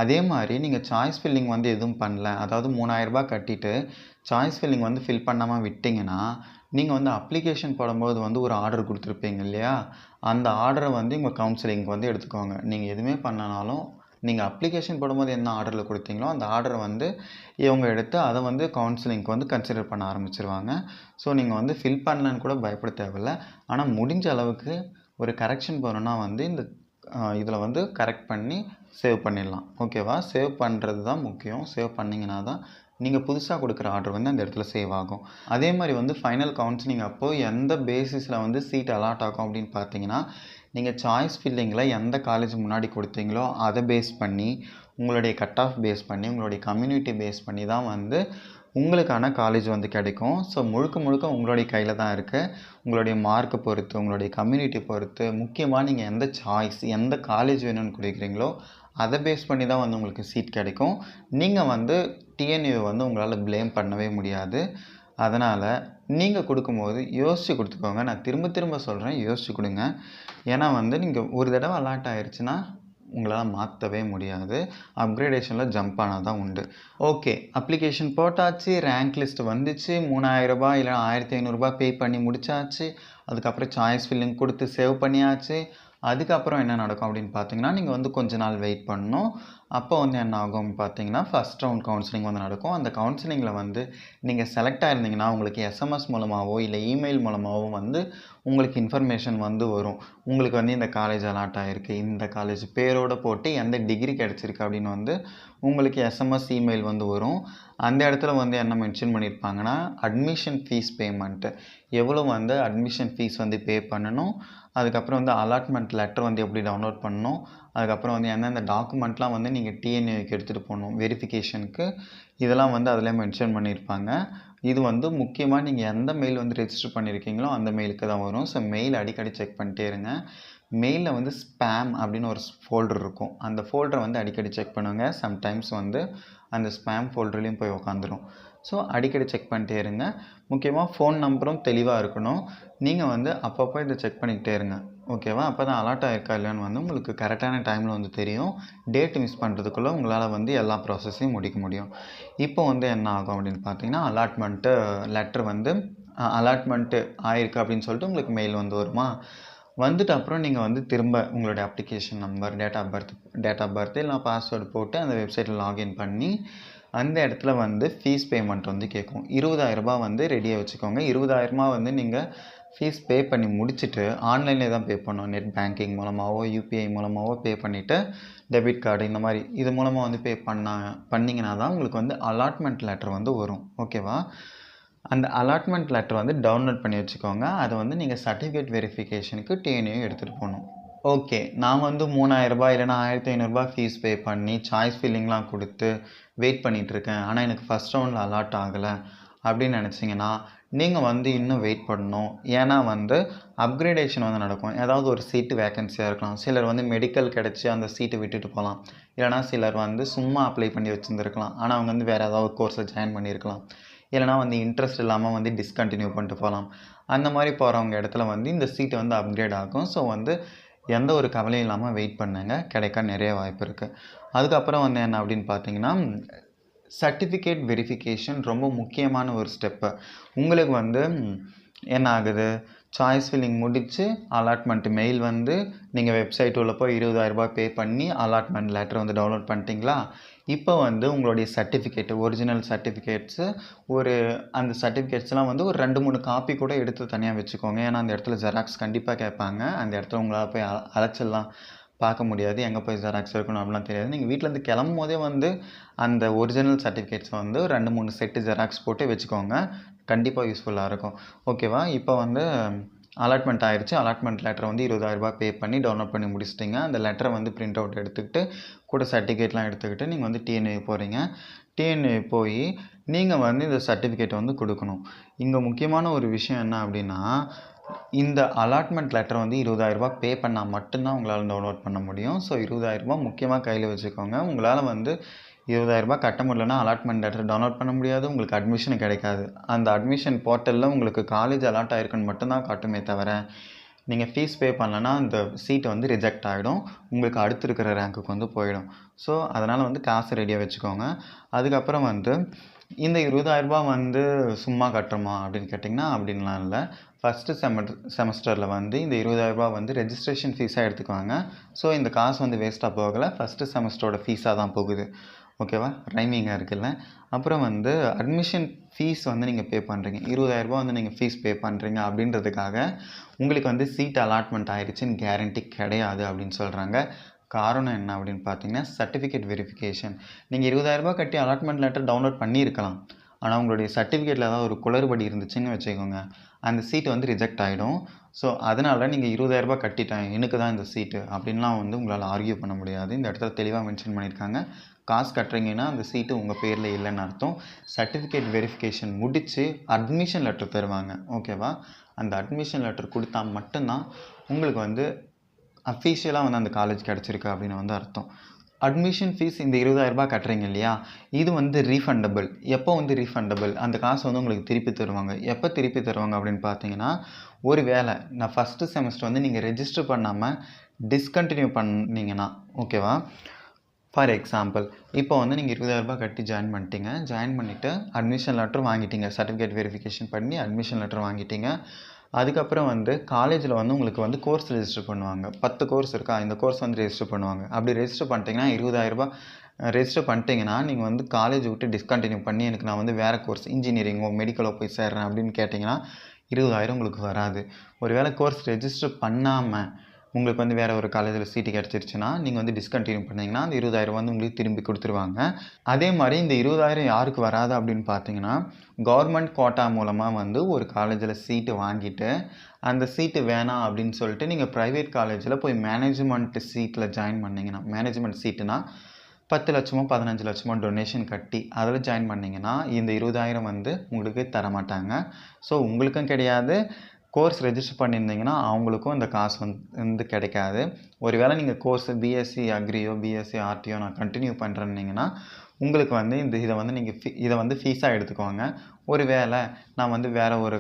அதே மாதிரி நீங்கள் சாய்ஸ் ஃபில்லிங் வந்து எதுவும் பண்ணல. அதாவது மூணாயிரரூபா கட்டிட்டு சாய்ஸ் ஃபில்லிங் வந்து ஃபில் பண்ணாமல் விட்டிங்கன்னா நீங்கள் வந்து அப்ளிகேஷன் போடும்போது வந்து ஒரு ஆர்டர் கொடுத்துருப்பீங்க இல்லையா? அந்த ஆர்டரை வந்து உங்கள் கவுன்சிலிங்க்கு வந்து எடுத்துக்கோங்க. நீங்கள் எதுவுமே பண்ணனாலும் நீங்கள் அப்ளிகேஷன் போடும்போது என்ன ஆர்டரில் கொடுத்தீங்களோ அந்த ஆர்டரை வந்து இவங்க எடுத்து அதை வந்து கவுன்சிலிங்க்கு வந்து கன்சிடர் பண்ண ஆரம்பிச்சிருவாங்க. ஸோ நீங்கள் வந்து ஃபில் பண்ணலன்னு கூட பயப்பட தேவையில்ல. ஆனால் முடிஞ்ச அளவுக்கு ஒரு கரெக்ஷன் போகிறோன்னா வந்து இந்த இதில் வந்து கரெக்ட் பண்ணி சேவ் பண்ணிடலாம். ஓகேவா சேவ் பண்ணுறது தான் முக்கியம். சேவ் பண்ணிங்கன்னா தான் நீங்கள் புதுசாக கொடுக்குற ஆர்டர் வந்து அந்த இடத்துல சேவ் ஆகும். அதே மாதிரி வந்து ஃபைனல் கவுன்சிலிங் அப்போது எந்த பேசிஸில் வந்து சீட் அலாட் ஆகும் அப்படின்னு பார்த்தீங்கன்னா நீங்கள் சாய்ஸ் ஃபில்லிங்கில் எந்த காலேஜ் முன்னாடி கொடுத்தீங்களோ அதை பேஸ் பண்ணி உங்களுடைய கட் ஆஃப் பேஸ் பண்ணி உங்களுடைய கம்யூனிட்டி பேஸ் பண்ணி தான் வந்து உங்களுக்கான காலேஜ் வந்து கிடைக்கும். ஸோ முழுக்க முழுக்க உங்களுடைய கையில் தான் இருக்குது உங்களுடைய மார்க்கை பொறுத்து உங்களுடைய கம்யூனிட்டி பொறுத்து முக்கியமாக நீங்கள் எந்த சாய்ஸ் எந்த காலேஜ் வேணும்னு கொடுக்குறீங்களோ அதை பேஸ் பண்ணி தான் வந்து உங்களுக்கு சீட் கிடைக்கும். நீங்கள் வந்து டிஎன்யூ வந்து உங்களால் ப்ளேம் பண்ணவே முடியாது. அதனால் நீங்கள் கொடுக்கும்போது யோசித்து கொடுத்துக்கோங்க. நான் திரும்ப திரும்ப சொல்கிறேன் யோசித்து கொடுங்க. ஏன்னா வந்து நீங்கள் ஒரு தடவை அலாட் ஆயிடுச்சுன்னா உங்களால் மாற்றவே முடியாது. அப்கிரேடேஷனில் ஜம்ப் ஆனால் தான் உண்டு. ஓகே அப்ளிகேஷன் போட்டாச்சு ரேங்க் லிஸ்ட் வந்துச்சு மூணாயிரரூபா இல்லை ஆயிரத்தி ஐநூறுரூபா பே பண்ணி முடிச்சாச்சு. அதுக்கப்புறம் சாய்ஸ் ஃபில்லிங் கொடுத்து சேவ் பண்ணியாச்சு. அதுக்கப்புறம் என்ன நடக்கும் அப்படின்னு பார்த்தீங்கன்னா நீங்கள் வந்து கொஞ்ச நாள் வெயிட் பண்ணணும். அப்போ வந்து என்ன ஆகும் பார்த்தீங்கன்னா ஃபஸ்ட் ரவுண்ட் கவுன்சிலிங் வந்து நடக்கும். அந்த கவுன்சிலிங்கில் வந்து நீங்கள் செலக்ட் ஆயிருந்தீங்கன்னா உங்களுக்கு எஸ்எம்எஸ் மூலமாகவோ இல்லை இமெயில் மூலமாகவோ வந்து உங்களுக்கு இன்ஃபர்மேஷன் வந்து வரும். உங்களுக்கு வந்து இந்த காலேஜ் அலாட் ஆகிருக்கு இந்த காலேஜ் பேரோட போட்டு எந்த டிகிரி கிடச்சிருக்கு அப்படின்னு வந்து உங்களுக்கு எஸ்எம்எஸ் இமெயில் வந்து வரும். அந்த இடத்துல வந்து என்ன மென்ஷன் பண்ணியிருப்பாங்கன்னா அட்மிஷன் ஃபீஸ் பேமெண்ட்டு எவ்வளோ வந்து அட்மிஷன் ஃபீஸ் வந்து பே பண்ணணும்? அதுக்கப்புறம் வந்து அலாட்மெண்ட் லெட்டர் வந்து எப்படி டவுன்லோட் பண்ணணும்? அதுக்கப்புறம் வந்து எந்தெந்த டாக்குமெண்ட்லாம் வந்து நீங்கள் டிஎன்ஏக்கு எடுத்துகிட்டு போகணும்? வெரிஃபிகேஷனுக்கு இதெல்லாம் வந்து அதில் மென்ஷன் பண்ணியிருப்பாங்க. இது வந்து முக்கியமாக நீங்கள் எந்த மெயில் வந்து ரெஜிஸ்டர் பண்ணியிருக்கீங்களோ அந்த மெயிலுக்கு தான் வரும். ஸோ மெயில் அடிக்கடி செக் பண்ணிட்டே இருங்க. மெயிலில் வந்து ஸ்பேம் அப்படின்னு ஒரு ஃபோல்டர் இருக்கும். அந்த ஃபோல்டரை வந்து அடிக்கடி செக் பண்ணுங்கள் சம்டைம்ஸ் வந்து அந்த ஸ்பேம் ஃபோல்டர்லேயும் போய் உக்காந்துரும். ஸோ அடிக்கடி செக் பண்ணிட்டே இருங்க. முக்கியமாக ஃபோன் நம்பரும் தெளிவாக இருக்கணும். நீங்கள் வந்து அப்பப்போ இதை செக் பண்ணிக்கிட்டே இருங்க. ஓகேவா அப்போ தான் அலாட் ஆயிருக்கா இல்லையான்னு வந்து உங்களுக்கு கரெக்டான டைமில் வந்து தெரியும். டேட் மிஸ் பண்ணுறதுக்குள்ளே உங்களால் வந்து எல்லா ப்ராசஸையும் முடிக்க முடியும். இப்போ வந்து என்ன ஆகும் அப்படின்னு பார்த்தீங்கன்னா அலாட்மெண்ட்டு லெட்டர் வந்து அலாட்மெண்ட்டு ஆயிருக்கு அப்படின்னு சொல்லிட்டு உங்களுக்கு மெயில் வந்து வருமா? வந்துட்டு அப்புறம் நீங்கள் வந்து திரும்ப உங்களுடைய application number date of birth date of birth இல்லை பாஸ்வேர்டு போட்டு அந்த வெப்சைட்டில் லாகின் பண்ணி அந்த இடத்துல வந்து ஃபீஸ் பேமெண்ட் வந்து கேட்கும். இருபதாயிரரூபா வந்து ரெடியாக வச்சுக்கோங்க. இருபதாயிரமா வந்து நீங்கள் ஃபீஸ் பே பண்ணி முடிச்சுட்டு ஆன்லைனில் தான் பே பண்ணணும். நெட் பேங்கிங் மூலமாகவோ யூபிஐ மூலமாகவோ பே பண்ணிவிட்டு டெபிட் கார்டு இந்த மாதிரி இது மூலமாக வந்து பே பண்ணா பண்ணிங்கன்னா தான் உங்களுக்கு வந்து அலாட்மெண்ட் லெட்டர் வந்து வரும். ஓகேவா அந்த அலாட்மெண்ட் லெட்டர் வந்து டவுன்லோட் பண்ணி வச்சுக்கோங்க. அதை வந்து நீங்கள் சர்டிஃபிகேட் வெரிஃபிகேஷனுக்கு டிஎன்யூ எடுத்துகிட்டு போகணும். ஓகே நான் வந்து மூணாயிரரூபா இல்லைனா ஆயிரத்தி ஐநூறுரூபா ஃபீஸ் பே பண்ணி சாய்ஸ் ஃபில்லிங்லாம் கொடுத்து வெயிட் பண்ணிகிட்ருக்கேன் ஆனால் எனக்கு ஃபஸ்ட் ரவுண்டில் அலாட் ஆகலை. அப்படின்னு நினச்சிங்கன்னா நீங்கள் வந்து இன்னும் வெயிட் பண்ணணும். ஏன்னா வந்து அப்கிரேடேஷன் வந்து நடக்கும். ஏதாவது ஒரு சீட்டு வேக்கன்சியாக இருக்கலாம். சிலர் வந்து மெடிக்கல் கிடச்சி அந்த சீட்டை விட்டுட்டு போகலாம். இல்லைனா சிலர் வந்து சும்மா அப்ளை பண்ணி வச்சுருந்துருக்கலாம். ஆனால் அவங்க வந்து வேறு ஏதாவது கோர்ஸை ஜாயின் பண்ணியிருக்கலாம் இல்லைனா வந்து இன்ட்ரெஸ்ட் இல்லாமல் வந்து டிஸ்கண்டினியூ பண்ணிட்டு போகலாம். அந்த மாதிரி போகிறவங்க இடத்துல வந்து இந்த சீட்டு வந்து அப்கிரேட் ஆகும். ஸோ வந்து எந்த ஒரு கவலையும் இல்லாமல் வெயிட் பண்ணுங்க. கிடைக்க நிறைய வாய்ப்பு இருக்குது அதுக்கப்புறம் வந்து என்ன அப்படின்னு பார்த்தீங்கன்னா சர்டிஃபிகேட் வெரிஃபிகேஷன் ரொம்ப முக்கியமான ஒரு ஸ்டெப்பு உங்களுக்கு வந்து என்ன ஆகுது? சாய்ஸ் ஃபில்லிங் முடித்து அலாட்மெண்ட் மெயில் வந்து நீங்கள் வெப்சைட் உள்ள போய் இருபதாயிரரூபா பே பண்ணி அலாட்மெண்ட் லெட்டர் வந்து டவுன்லோட் பண்ணிட்டீங்களா? இப்போ வந்து உங்களுடைய சர்டிஃபிகேட் ஒரிஜினல் சர்டிஃபிகேட்ஸு ஒரு அந்த சர்டிஃபிகேட்ஸ்லாம் வந்து ஒரு ரெண்டு மூணு காப்பி கூட எடுத்து தனியாக வச்சுக்கோங்க. ஏன்னா அந்த இடத்துல ஜெராக்ஸ் கண்டிப்பாக கேட்பாங்க. அந்த இடத்துல உங்களால் போய் அழைச்சிடலாம் அலைச்சல்லாம் பார்க்க முடியாது. எங்கே போய் ஜெராக்ஸ் இருக்கணும் அப்படிலாம் தெரியாது. நீங்கள் வீட்டிலேருந்து கிளம்பும் போதே வந்து அந்த ஒரிஜினல் சர்டிஃபிகேட்ஸ் வந்து ரெண்டு மூணு செட்டு ஜெராக்ஸ் போட்டு வச்சுக்கோங்க. கண்டிப்பாக யூஸ்ஃபுல்லாக இருக்கும். ஓகேவா இப்போ வந்து அலாட்மெண்ட் ஆயிடுச்சு அலாட்மெண்ட் லெட்டர் வந்து இருபதாயிரரூபா பே பண்ணி டவுன்லோட் பண்ணி முடிச்சிட்டிங்க. அந்த லெட்டரை வந்து பிரிண்ட் அவுட் எடுத்துக்கிட்டு கூட சர்டிஃபிகேட்லாம் எடுத்துக்கிட்டு நீங்கள் வந்து டிஎன்ஏ போகிறீங்க டிஎன்ஏ போய் நீங்கள் வந்து இந்த சர்டிஃபிகேட் வந்து கொடுக்கணும். இங்கே முக்கியமான ஒரு விஷயம் என்ன அப்படின்னா இந்த அலாட்மெண்ட் லெட்டர் வந்து இருபதாயிரரூபா பே பண்ணால் மட்டும்தான் உங்களால் டவுன்லோட் பண்ண முடியும். ஸோ இருபதாயிரரூபா முக்கியமாக கையில் வச்சுக்கோங்க. உங்களால் வந்து இருபதாயிரரூபா கட்ட முடியலன்னா அலாட்மெண்ட் லெட்டர் டவுன்லோட் பண்ண முடியாது உங்களுக்கு அட்மிஷன் கிடைக்காது. அந்த அட்மிஷன் போர்ட்டலில் உங்களுக்கு காலேஜ் அலாட் ஆயிருக்குன்னு மட்டும்தான் காட்டுமே தவிர நீங்கள் ஃபீஸ் பே பண்ணலன்னா அந்த சீட்டை வந்து ரிஜெக்ட் ஆகிடும் உங்களுக்கு அடுத்து இருக்கிற ரேங்க்குக்கு வந்து போயிடும். ஸோ அதனால் வந்து காசு ரெடியாக வச்சுக்கோங்க. அதுக்கப்புறம் வந்து இந்த இருபதாயிரரூபா வந்து சும்மா கட்டுறோமா அப்படின்னு கேட்டிங்கன்னா அப்படின்லாம் இல்லை. ஃபஸ்ட்டு செம செமஸ்டரில் வந்து இந்த இருபதாயிரரூபா வந்து ரெஜிஸ்ட்ரேஷன் ஃபீஸாக எடுத்துக்குவாங்க. ஸோ இந்த காசு வந்து வேஸ்ட்டாக போகலை. ஃபஸ்ட்டு செமஸ்டரோட ஃபீஸாக தான் போகுது. ஓகேவா? ரைமிங்காக இருக்குல்ல. அப்புறம் வந்து அட்மிஷன் ஃபீஸ் வந்து நீங்கள் பே பண்ணுறீங்க இருபதாயிரரூபா வந்து நீங்கள் ஃபீஸ் பே பண்ணுறீங்க அப்படின்றதுக்காக உங்களுக்கு வந்து சீட் அலாட்மெண்ட் ஆயிடுச்சுன்னு கேரண்டி கிடையாது அப்படின்னு சொல்கிறாங்க காரணம் என்ன அப்படின்னு பார்த்தீங்கன்னா சர்டிஃபிகேட் வெரிஃபிகேஷன் நீங்கள் இருபதாயிரரூபா கட்டி அலாட்மெண்ட் லெட்டர் டவுன்லோட் பண்ணியிருக்கலாம். ஆனால் உங்களுடைய சர்டிஃபிகேட்டில் ஏதாவது ஒரு குளறுபடி இருந்துச்சுன்னு வச்சுக்கோங்க. அந்த சீட் வந்து ரிஜெக்ட் ஆகிடும் ஸோ அதனால் நீங்கள் இருபதாயிரரூபா கட்டிட்டேன். எனக்கு தான் இந்த சீட்டு அப்படின்லாம் வந்து உங்களால் ஆர்கியூ பண்ண முடியாது. இந்த இடத்துல தெளிவாக மென்ஷன் பண்ணியிருக்காங்க. காசு கட்டுறீங்கன்னா அந்த சீட்டு உங்கள் பேரில் இல்லைன்னு அர்த்தம். சர்டிஃபிகேட் வெரிஃபிகேஷன் முடித்து அட்மிஷன் லெட்டர் தருவாங்க. ஓகேவா அந்த அட்மிஷன் லெட்டர் கொடுத்தா மட்டும்தான் உங்களுக்கு வந்து அஃபீஷியலாக வந்து அந்த காலேஜ் கிடச்சிருக்கு அப்படின்னு வந்து அர்த்தம். அட்மிஷன் ஃபீஸ் இந்த இருபதாயிரரூபா கட்டுறீங்க இல்லையா? இது வந்து ரீஃபண்டபிள் எப்போ வந்து ரீஃபண்டபிள் அந்த காசு வந்து உங்களுக்கு திருப்பி தருவாங்க. எப்போ திருப்பி தருவாங்க அப்படின்னு பார்த்தீங்கன்னா ஒரு வேளை நான் ஃபஸ்ட்டு செமஸ்டர் வந்து நீங்கள் ரெஜிஸ்டர் பண்ணாமல் டிஸ்கண்டினியூ பண்ணிங்கன்னா ஓகேவா ஃபார் எக்ஸாம்பிள் இப்போ வந்து நீங்கள் இருபதாயிரரூபா கட்டி ஜாயின் பண்ணிட்டீங்க. ஜாயின் பண்ணிவிட்டு அட்மிஷன் லெட்டர் வாங்கிட்டீங்க. சர்டிஃபிகேட் வெரிஃபிகேஷன் பண்ணி அட்மிஷன் லெட்டர் வாங்கிட்டீங்க. அதுக்கப்புறம் வந்து காலேஜில் வந்து உங்களுக்கு வந்து கோர்ஸ் ரெஜிஸ்டர் பண்ணுவாங்க. பத்து கோர்ஸ் இருக்கா? இந்த கோர்ஸ் வந்து ரெஜிஸ்டர் பண்ணுவாங்க. அப்படி ரெஜிஸ்டர் பண்ணிட்டீங்கன்னா இருபதாயிரரூபா ரெஜிஸ்டர் பண்ணிட்டீங்கன்னா நீங்கள் வந்து காலேஜ் விட்டு டிஸ்கண்டினியூ பண்ணி எனக்கு நான் வந்து வேறு கோர்ஸ் இன்ஜினியரிங்கோ மெடிக்கலோ போய் சேர்றேன் அப்படின்னு கேட்டிங்கன்னா இருபதாயிரம் உங்களுக்கு வராது. ஒருவேளை கோர்ஸ் ரெஜிஸ்டர் பண்ணாமல் உங்களுக்கு வந்து வேறு ஒரு காலேஜில் சீட்டு கிடச்சிருச்சுன்னா நீங்கள் வந்து டிஸ்கண்டினியூ பண்ணிங்கன்னா அந்த இருபதாயிரம் வந்து உங்களுக்கு திரும்பி கொடுத்துருவாங்க. அதே மாதிரி இந்த இருபதாயிரம் யாருக்கு வராது அப்படின்னு பார்த்தீங்கன்னா கவர்மெண்ட் கோட்டா மூலமாக வந்து ஒரு காலேஜில் சீட்டு வாங்கிட்டு அந்த சீட்டு வேணாம் அப்படின்னு சொல்லிட்டு நீங்கள் ப்ரைவேட் காலேஜில் போய் மேனேஜ்மெண்ட் சீட்டில் ஜாயின் பண்ணிங்கன்னா மேனேஜ்மெண்ட் சீட்டுனா பத்து லட்சமோ பதினஞ்சு லட்சமோ டொனேஷன் கட்டி அதில் ஜாயின் பண்ணிங்கன்னா இந்த இருபதாயிரம் வந்து உங்களுக்கு தர மாட்டாங்க ஸோ உங்களுக்கும் கிடையாது. கோர்ஸ் ரெஜிஸ்டர் பண்ணியிருந்தீங்கன்னா அவங்களுக்கும் இந்த காசு வந்து வந்து கிடைக்காது. ஒருவேளை நீங்கள் கோர்ஸ் பிஎஸ்சி அக்ரியோ பிஎஸ்சி ஆர்டிஓ நான் கண்டினியூ பண்ணுறேன்னீங்கன்னா உங்களுக்கு வந்து இந்த இதை வந்து நீங்கள் ஃபீ இதை வந்து ஃபீஸாக எடுத்துக்கோங்க. ஒரு வேளை நான் வந்து வேறு ஒரு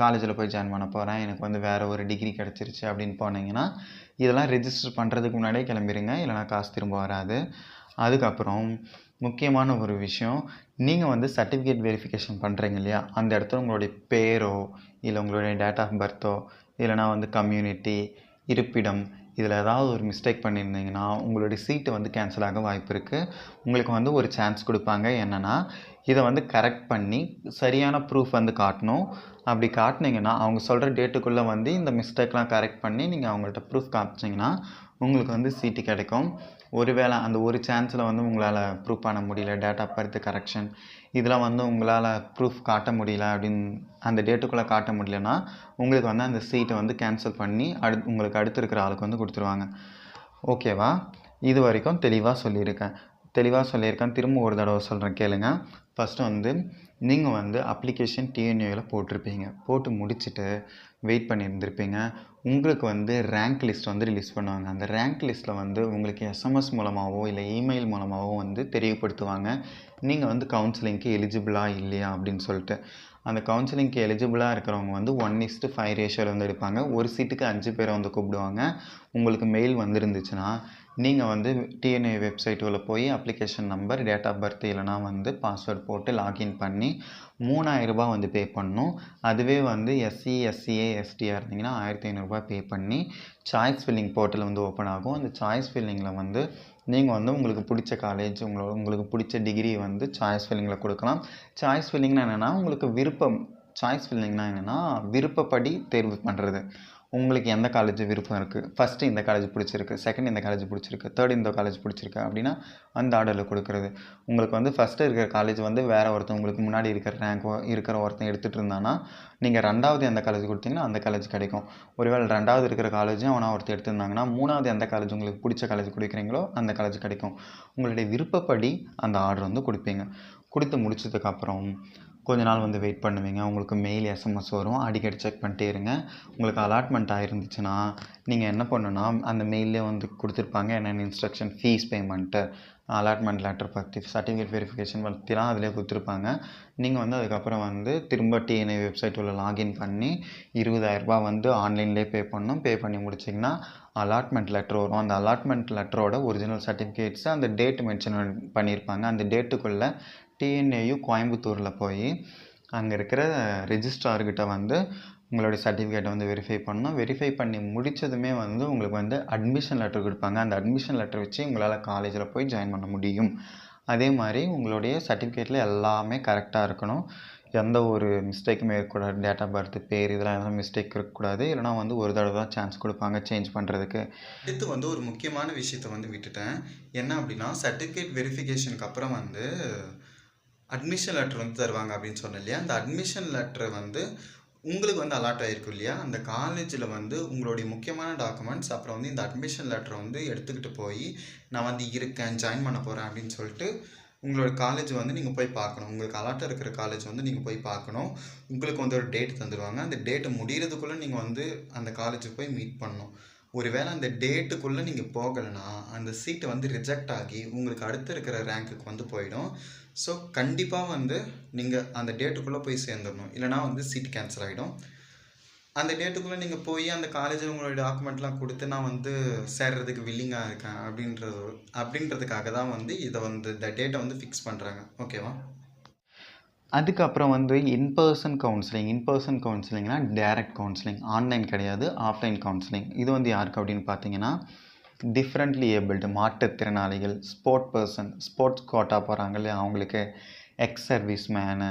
காலேஜில் போய் ஜாயின் பண்ண போகிறேன் எனக்கு வந்து வேறு ஒரு டிகிரி கிடச்சிருச்சு அப்படின்னு போனீங்கன்னா இதெல்லாம் ரிஜிஸ்டர் பண்ணுறதுக்கு முன்னாடியே கிளம்பிடுங்க இல்லைனா காசு திரும்ப வராது. அதுக்கப்புறம் முக்கியமான ஒரு விஷயம். நீங்கள் வந்து சர்டிஃபிகேட் வெரிஃபிகேஷன் பண்ணுறீங்க இல்லையா? அந்த இடத்துல உங்களுடைய பேரோ இல்லை உங்களுடைய டேட் ஆஃப் பர்த்தோ இல்லைனா வந்து கம்யூனிட்டி இருப்பிடம் இதில் ஏதாவது ஒரு மிஸ்டேக் பண்ணியிருந்தீங்கன்னா உங்களுடைய சீட்டு வந்து கேன்சல் ஆக வாய்ப்பு இருக்குது உங்களுக்கு வந்து ஒரு சான்ஸ் கொடுப்பாங்க. என்னென்னா இதை வந்து கரெக்ட் பண்ணி சரியான ப்ரூஃப் வந்து காட்டணும். அப்படி காட்டினீங்கன்னா அவங்க சொல்கிற டேட்டுக்குள்ளே வந்து இந்த மிஸ்டேக்லாம் கரெக்ட் பண்ணி நீங்கள் அவங்கள்ட்ட ப்ரூஃப் காமிச்சிங்கன்னா உங்களுக்கு வந்து சீட்டு கிடைக்கும். ஒருவேளை அந்த ஒரு சான்ஸில் வந்து உங்களால் ப்ரூஃப் பண்ண முடியல டேட் ஆஃப் பர்த் கரெக்ஷன் இதெல்லாம் வந்து உங்களால் ப்ரூஃப் காட்ட முடியல அப்படின்னு அந்த டேட்டுக்குள்ளே காட்ட முடியலன்னா உங்களுக்கு வந்து அந்த சீட்டை வந்து கேன்சல் பண்ணி அடு உங்களுக்கு அடுத்து இருக்கிற ஆளுக்கு வந்து கொடுத்துருவாங்க. ஓகேவா இது வரைக்கும் தெளிவாக சொல்லியிருக்கேன். தெளிவாக சொல்லியிருக்கேன். திரும்ப ஒரு தடவை சொல்கிறேன் கேளுங்க. ஃபஸ்ட்டு வந்து நீங்கள் வந்து அப்ளிகேஷன் டிஎன்யூவில் போட்டிருப்பீங்க. போட்டு முடிச்சுட்டு வெயிட் பண்ணியிருந்திருப்பீங்க. உங்களுக்கு வந்து ரேங்க் லிஸ்ட் வந்து ரிலீஸ் பண்ணுவாங்க. அந்த ரேங்க் லிஸ்ட்டில் வந்து உங்களுக்கு எஸ்எம்எஸ் மூலமாகவோ இல்லை இமெயில் மூலமாகவோ வந்து தெரியப்படுத்துவாங்க. நீங்கள் வந்து கவுன்சிலிங்க்கு எலிஜிபிளாக இல்லையா அப்படின்னு சொல்லிட்டு. அந்த கவுன்சிலிங்க்கு எலிஜிபிளாக இருக்கிறவங்க வந்து ஒன் இஸ்ட்டு ஃபைவ் ரேஷியோவில் வந்து எடுப்பாங்க. ஒரு சீட்டுக்கு அஞ்சு பேரை வந்து கூப்பிடுவாங்க. உங்களுக்கு மெயில் வந்துருந்துச்சுன்னா நீங்கள் வந்து டிஎன்ஏ வெப்சைட் உள்ள போய் application number date of birth இல்லைனா வந்து பாஸ்வேர்ட் போட்டு லாகின் பண்ணி மூணாயிரரூபா வந்து பே பண்ணணும். அதுவே வந்து எஸ்சி எஸ்சிஏ எஸ்டியாக இருந்தீங்கன்னா ஆயிரத்தி ஐநூறுரூபா பே பண்ணி சாய்ஸ் ஃபில்லிங் போர்ட்டல் வந்து ஓப்பன் ஆகும். அந்த சாய்ஸ் ஃபில்லிங்கில் வந்து நீங்கள் வந்து உங்களுக்கு பிடிச்ச காலேஜ் உங்களோட உங்களுக்கு பிடிச்ச டிகிரி வந்து சாய்ஸ் ஃபில்லிங்கில் கொடுக்கலாம். சாய்ஸ் ஃபில்லிங்னா என்னென்னா உங்களுக்கு விருப்பம் சாய்ஸ் ஃபில்லிங்னா என்னென்னா விருப்பப்படி தேர்வு பண்ணுறது உங்களுக்கு எந்த காலேஜ் விருப்பம் இருக்குது ஃபஸ்ட்டு இந்த காலேஜ் பிடிச்சிருக்கு. செகண்ட் இந்த காலேஜ் பிடிச்சிருக்கு. தேர்ட் இந்த காலேஜ் பிடிச்சிருக்கு அப்படின்னா அந்த ஆர்டரில் கொடுக்குறது. உங்களுக்கு வந்து ஃபஸ்ட்டு இருக்கிற காலேஜ் வந்து வேறு ஒருத்தன் உங்களுக்கு முன்னாடி இருக்கிற ரேங்க் இருக்கிற ஒருத்தன் எடுத்துகிட்டு இருந்தானா நீங்கள் ரெண்டாவது எந்த காலேஜ் கொடுத்தீங்கன்னா அந்த காலேஜ் கிடைக்கும். ஒருவேளை ரெண்டாவது இருக்கிற காலேஜும் அவனா ஒருத்தர் எடுத்திருந்தாங்கன்னா மூணாவது எந்த காலேஜ் உங்களுக்கு பிடிச்ச காலேஜ் கொடுக்குறீங்களோ அந்த காலேஜ் கிடைக்கும். உங்களுடைய விருப்பப்படி அந்த ஆர்டர் வந்து கொடுப்பீங்க. கொடுத்து முடிச்சதுக்கப்புறம் கொஞ்ச நாள் வந்து வெயிட் பண்ணுவீங்க. உங்களுக்கு மெயில் எஸ்எம்எஸ் வரும். அடிக்கடி செக் பண்ணிட்டே இருங்க. உங்களுக்கு அலாட்மெண்ட் ஆயிருந்துச்சுன்னா நீங்கள் என்ன பண்ணுன்னா அந்த மெயிலே வந்து கொடுத்துருப்பாங்க. என்னென்ன instruction fee payment allotment letter பற்றி சர்டிஃபிகேட் வெரிஃபிகேஷன் பற்றிலாம் அதிலே கொடுத்துருப்பாங்க. நீங்கள் வந்து அதுக்கப்புறம் வந்து திரும்ப டிஎன்ஐ வெப்சைட் உள்ள லாகின் பண்ணி இருபதாயிரரூபா வந்து ஆன்லைன்லேயே பே பண்ணணும். பே பண்ணி முடிச்சிங்கன்னா அலாட்மெண்ட் லெட்டர் வரும். அந்த அலாட்மெண்ட் லெட்டரோட ஒரிஜினல் சர்டிஃபிகேட்ஸ் அந்த டேட் மென்ஷன் பண்ணியிருப்பாங்க அந்த டேட்டுக்குள்ளே டிஎன்ஏயு கோயம்புத்தூரில் போய் அங்கே இருக்கிற ரெஜிஸ்ட்ரார்கிட்ட வந்து உங்களுடைய சர்டிஃபிகேட்டை வந்து வெரிஃபை பண்ணணும். வெரிஃபை பண்ணி முடித்ததுமே வந்து உங்களுக்கு வந்து அட்மிஷன் லெட்டர் கொடுப்பாங்க. அந்த அட்மிஷன் லெட்டர் வச்சு உங்களால் காலேஜில் போய் ஜாயின் பண்ண முடியும். அதே மாதிரி உங்களுடைய சர்டிஃபிகேட்டில் எல்லாமே கரெக்டாக இருக்கணும். எந்த ஒரு மிஸ்டேக்குமே இருக்கக்கூடாது. டேட் ஆஃப் பர்த் பேர் இதெல்லாம் எதுவும் மிஸ்டேக் இருக்கக்கூடாது. இல்லைனா வந்து ஒரு தடவை தான் சான்ஸ் கொடுப்பாங்க சேஞ்ச் பண்ணுறதுக்கு அடுத்து வந்து ஒரு முக்கியமான விஷயத்தை வந்து விட்டுட்டேன். என்ன அப்படின்னா சர்டிஃபிகேட் வெரிஃபிகேஷனுக்கு அப்புறம் வந்து அட்மிஷன் லெட்டர் வந்து தருவாங்க அப்படின்னு சொன்னேன் இல்லையா? அந்த அட்மிஷன் லெட்டர் வந்து உங்களுக்கு வந்து அலாட் ஆகிருக்கும் இல்லையா? அந்த காலேஜில் வந்து உங்களுடைய முக்கியமான டாக்குமெண்ட்ஸ் அப்புறம் வந்து இந்த அட்மிஷன் லெட்டரை வந்து எடுத்துக்கிட்டு போய் நான் வந்து இருக்கேன் ஜாயின் பண்ண போகிறேன் அப்படின்னு சொல்லிட்டு உங்களோட காலேஜ் வந்து நீங்கள் போய் பார்க்கணும். உங்களுக்கு அலாட்டாக இருக்கிற காலேஜ் வந்து நீங்கள் போய் பார்க்கணும். உங்களுக்கு வந்து ஒரு டேட் தந்துடுவாங்க அந்த டேட்டு முடிகிறதுக்குள்ளே நீங்கள் வந்து அந்த காலேஜுக்கு போய் மீட் பண்ணணும். ஒருவேளை அந்த டேட்டுக்குள்ளே நீங்கள் போகலைன்னா அந்த சீட்டு வந்து ரிஜெக்ட் ஆகி உங்களுக்கு அடுத்து இருக்கிற ரேங்க்குக்கு வந்து போயிடும். ஸோ கண்டிப்பாக வந்து நீங்கள் அந்த டேட்டுக்குள்ளே போய் சேர்ந்துடணும். இல்லைனா வந்து சீட் கேன்சல் ஆகிடும் அந்த டேட்டுக்குள்ளே நீங்கள் போய் அந்த காலேஜில் உங்களோட டாக்குமெண்ட்லாம் கொடுத்து நான் வந்து சேர்றதுக்கு வில்லிங்காக இருக்கேன் அப்படின்றது அப்படின்றதுக்காக தான் வந்து இதை வந்து இந்த டேட்டை வந்து ஃபிக்ஸ் பண்ணுறாங்க ஓகேவா அதுக்கப்புறம் வந்து in person counselling in person கவுன்சிலிங்னா direct counselling online கிடையாது ஆஃப்லைன் கவுன்சிலிங் இது வந்து யாருக்கு அப்படின்னு பார்த்தீங்கன்னா டிஃப்ரெண்ட்லி ஏபிள்டு மாற்றுத்திறனாளிகள் ஸ்போர்ட் பர்சன் ஸ்போர்ட்ஸ் கோட்டா போகிறாங்களே அவங்களுக்கு எக்ஸ் சர்வீஸ் மேனு